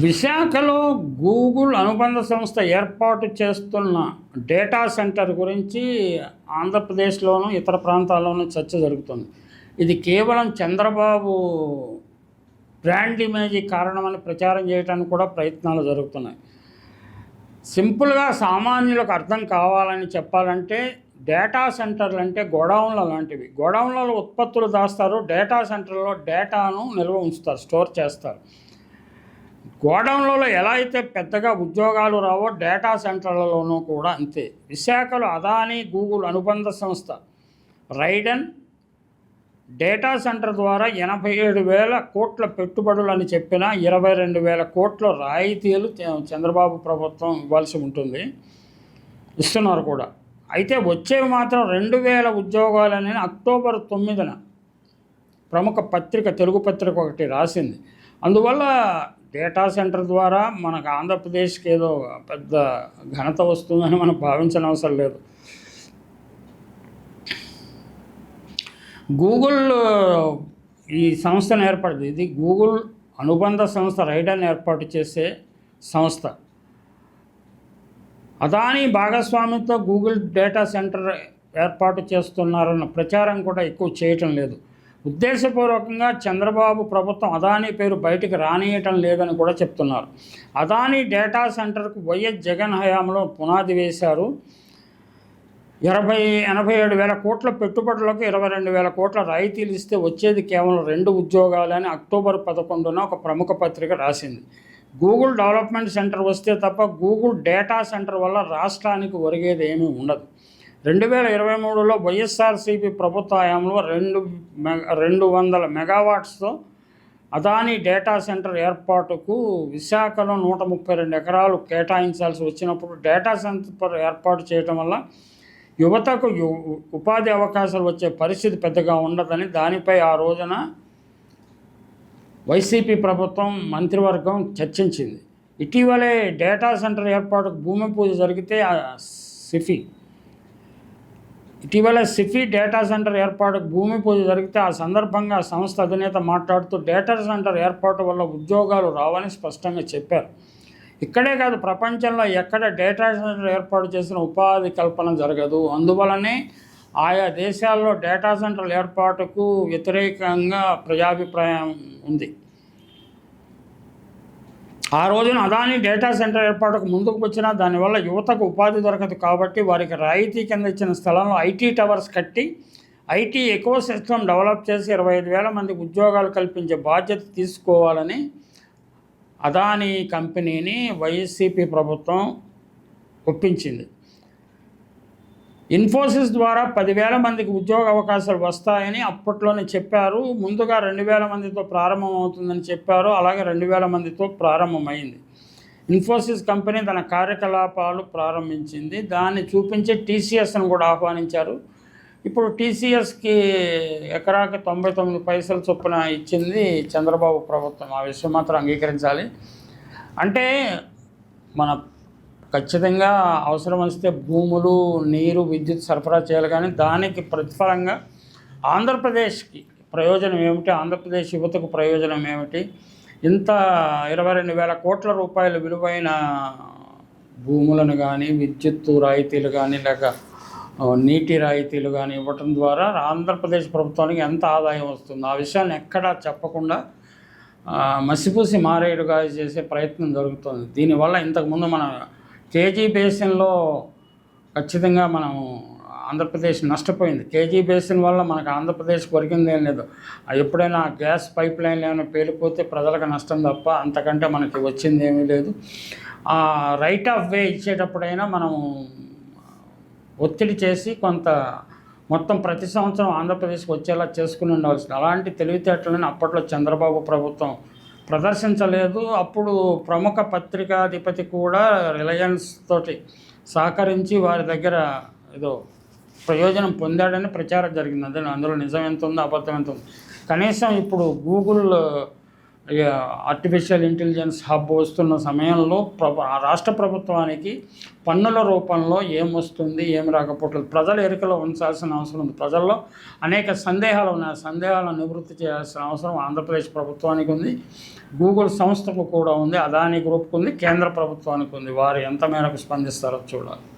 విశాఖలో గూగుల్ అనుబంధ సంస్థ ఏర్పాటు చేస్తున్న డేటా సెంటర్ గురించి ఆంధ్రప్రదేశ్లోను ఇతర ప్రాంతాల్లోనూ చర్చ జరుగుతుంది. ఇది కేవలం చంద్రబాబు బ్రాండ్ ఇమేజ్ కారణమని ప్రచారం చేయడానికి కూడా ప్రయత్నాలు జరుగుతున్నాయి. సింపుల్గా సామాన్యులకు అర్థం కావాలని చెప్పాలంటే డేటా సెంటర్లు అంటే గోడౌన్ల లాంటివి గోడౌన్లలో ఉత్పత్తులు దాస్తారు డేటా సెంటర్లో డేటాను నిల్వ ఉంచుతారు స్టోర్ చేస్తారు. గోడౌన్లలో ఎలా అయితే పెద్దగా ఉద్యోగాలు రావో డేటా సెంటర్లలోనూ కూడా అంతే. విశాఖలో అదానీ గూగుల్ అనుబంధ సంస్థ రైడన్ డేటా సెంటర్ ద్వారా ఎనభై ఏడు వేల కోట్ల పెట్టుబడులు అని చెప్పిన ఇరవై రెండు వేల కోట్ల రాయితీలు చంద్రబాబు ప్రభుత్వం ఇవ్వాల్సి ఉంటుంది. ఇస్తున్నారు కూడా. అయితే వచ్చేవి మాత్రం రెండు వేల ఉద్యోగాలని అక్టోబర్ తొమ్మిదిన ప్రముఖ పత్రిక తెలుగు పత్రిక ఒకటి రాసింది. అందువల్ల డేటా సెంటర్ ద్వారా మనకు ఆంధ్రప్రదేశ్కి ఏదో పెద్ద ఘనత వస్తుందని మనం భావించిన అవసరం లేదు. గూగుల్ ఈ సంస్థను ఏర్పడింది. ఇది గూగుల్ అనుబంధ సంస్థ రైడర్ని ఏర్పాటు చేసే సంస్థ. అదానీ భాగస్వామ్యంతో గూగుల్ డేటా సెంటర్ ఏర్పాటు చేస్తున్నారన్న ప్రచారం కూడా ఎక్కువ చేయటం లేదు. ఉద్దేశపూర్వకంగా చంద్రబాబు ప్రభుత్వం అదానీ పేరు బయటికి రానియటం లేదని కూడా చెప్తున్నారు. అదానీ డేటా సెంటర్కు వైఎస్ జగన్ హయాంలో పునాది వేశారు. ఇరవై ఎనభై ఏడు వేల కోట్ల పెట్టుబడులకు ఇరవై రెండు వేల కోట్ల రాయితీలు ఇస్తే వచ్చేది కేవలం రెండు ఉద్యోగాలని అక్టోబర్ పదకొండున ఒక ప్రముఖ పత్రిక రాసింది. గూగుల్ డెవలప్మెంట్ సెంటర్ వస్తే తప్ప గూగుల్ డేటా సెంటర్ వల్ల రాష్ట్రానికి ఒరిగేది ఏమీ ఉండదు. రెండు వేల ఇరవై మూడులో వైఎస్ఆర్సీపీ ప్రభుత్వ హయాంలో రెండు రెండు వందల మెగావాట్స్తో అదానీ డేటా సెంటర్ ఏర్పాటుకు విశాఖలో నూట ముప్పై రెండు ఎకరాలు కేటాయించాల్సి వచ్చినప్పుడు డేటా సెంటర్ ఏర్పాటు చేయటం వల్ల యువతకు యు- ఉపాధి అవకాశాలు వచ్చే పరిస్థితి పెద్దగా ఉండదని దానిపై ఆ రోజున వైసీపీ ప్రభుత్వం మంత్రివర్గం చర్చించింది. ఇటీవలే డేటా సెంటర్ ఏర్పాటుకు భూమి పూజ జరిగితే ఆ సిఫీ ఇటీవల సిఫీ డేటా సెంటర్ ఏర్పాటుకు భూమి పూజ జరిగితే ఆ సందర్భంగా సంస్థ అధినేత మాట్లాడుతూ డేటా సెంటర్ ఏర్పాటు వల్ల ఉద్యోగాలు రావని స్పష్టంగా చెప్పారు. ఇక్కడే కాదు ప్రపంచంలో ఎక్కడ డేటా సెంటర్ ఏర్పాటు చేసిన ఉపాధి కల్పన జరగదు. అందువలనే ఆయా దేశాల్లో డేటా సెంటర్ల ఏర్పాటుకు వ్యతిరేకంగా ప్రజాభిప్రాయం ఉంది. ఆ రోజున అదాని డేటా సెంటర్ ఏర్పాటుకు ముందుకు వచ్చినా దానివల్ల యువతకు ఉపాధి దొరకదు కాబట్టి వారికి రాయితీ కింద ఇచ్చిన స్థలంలో ఐటీ టవర్స్ కట్టి ఐటీ ఎకో సిస్టమ్ డెవలప్ చేసి ఇరవై ఐదు వేల మందికి ఉద్యోగాలు కల్పించే బాధ్యత తీసుకోవాలని అదానీ కంపెనీని వైసీపీ ప్రభుత్వం ఒప్పించింది. ఇన్ఫోసిస్ ద్వారా పదివేల మందికి ఉద్యోగ అవకాశాలు వస్తాయని అప్పట్లోనే చెప్పారు. ముందుగా రెండు వేల మందితో ప్రారంభమవుతుందని చెప్పారు. అలాగే రెండు వేల మందితో ప్రారంభమైంది. ఇన్ఫోసిస్ కంపెనీ తన కార్యకలాపాలు ప్రారంభించింది. దాన్ని చూపించి టీసీఎస్ను కూడా ఆహ్వానించారు. ఇప్పుడు టీసీఎస్కి ఎకరాకి తొంభై తొమ్మిది పైసల చొప్పున ఇచ్చింది చంద్రబాబు ప్రభుత్వం. ఆ విషయం మాత్రం అంగీకరించాలి. అంటే మన ఖచ్చితంగా అవసరం వస్తే భూములు నీరు విద్యుత్ సరఫరా చేయాలి. కానీ దానికి ప్రతిఫలంగా ఆంధ్రప్రదేశ్కి ప్రయోజనం ఏమిటి? ఆంధ్రప్రదేశ్ యువతకు ప్రయోజనం ఏమిటి? ఇంత ఇరవై రెండు వేల కోట్ల రూపాయల విలువైన భూములను కానీ విద్యుత్తు రాయితీలు కానీ లేక నీటి రాయితీలు కానీ ఇవ్వటం ద్వారా ఆంధ్రప్రదేశ్ ప్రభుత్వానికి ఎంత ఆదాయం వస్తుంది ఆ విషయాన్ని ఎక్కడా చెప్పకుండా మసిపూసి మారేడుగా చేసే ప్రయత్నం జరుగుతుంది. దీనివల్ల ఇంతకుముందు మన కేజీ బేసిన్లో ఖచ్చితంగా మనం ఆంధ్రప్రదేశ్ నష్టపోయింది. కేజీ బేసిన్ వల్ల మనకు ఆంధ్రప్రదేశ్ కొరికిందేం ఏం లేదు. ఎప్పుడైనా గ్యాస్ పైప్ లైన్ ఏమైనా పేలిపోతే ప్రజలకు నష్టం తప్ప అంతకంటే మనకి వచ్చింది ఏమీ లేదు. రైట్ ఆఫ్ వే ఇచ్చేటప్పుడైనా మనం ఒత్తిడి చేసి కొంత మొత్తం ప్రతి సంవత్సరం ఆంధ్రప్రదేశ్కి వచ్చేలా చేసుకుని ఉండవలసింది అలాంటి తెలివితేటలను అప్పట్లో చంద్రబాబు ప్రభుత్వం ప్రదర్శించలేదు. అప్పుడు ప్రముఖ పత్రికాధిపతి కూడా రిలయన్స్ తోటి సహకరించి వారి దగ్గర ఏదో ప్రయోజనం పొందాడని ప్రచారం జరిగింది. అదే అందులో నిజం ఎంత ఉందో అబద్ధం ఎంత ఉంది కనీసం ఇప్పుడు గూగుల్ ఆర్టిఫిషియల్ ఇంటెలిజెన్స్ హబ్ వస్తున్న సమయంలో ప్రభు రాష్ట్ర ప్రభుత్వానికి పన్నుల రూపంలో ఏమొస్తుంది ఏం రాకపోవట్లేదు. ప్రజల ఎరుకలో ఉంచాల్సిన అవసరం ఉంది. ప్రజల్లో అనేక సందేహాలు ఉన్నాయి. సందేహాలను నివృత్తి చేయాల్సిన అవసరం ఆంధ్రప్రదేశ్ ప్రభుత్వానికి ఉంది. గూగుల్ సంస్థకు కూడా ఉంది. అదాని గ్రూప్కు ఉంది. కేంద్ర ప్రభుత్వానికి ఉంది. వారు ఎంత మేరకు స్పందిస్తారో చూడాలి.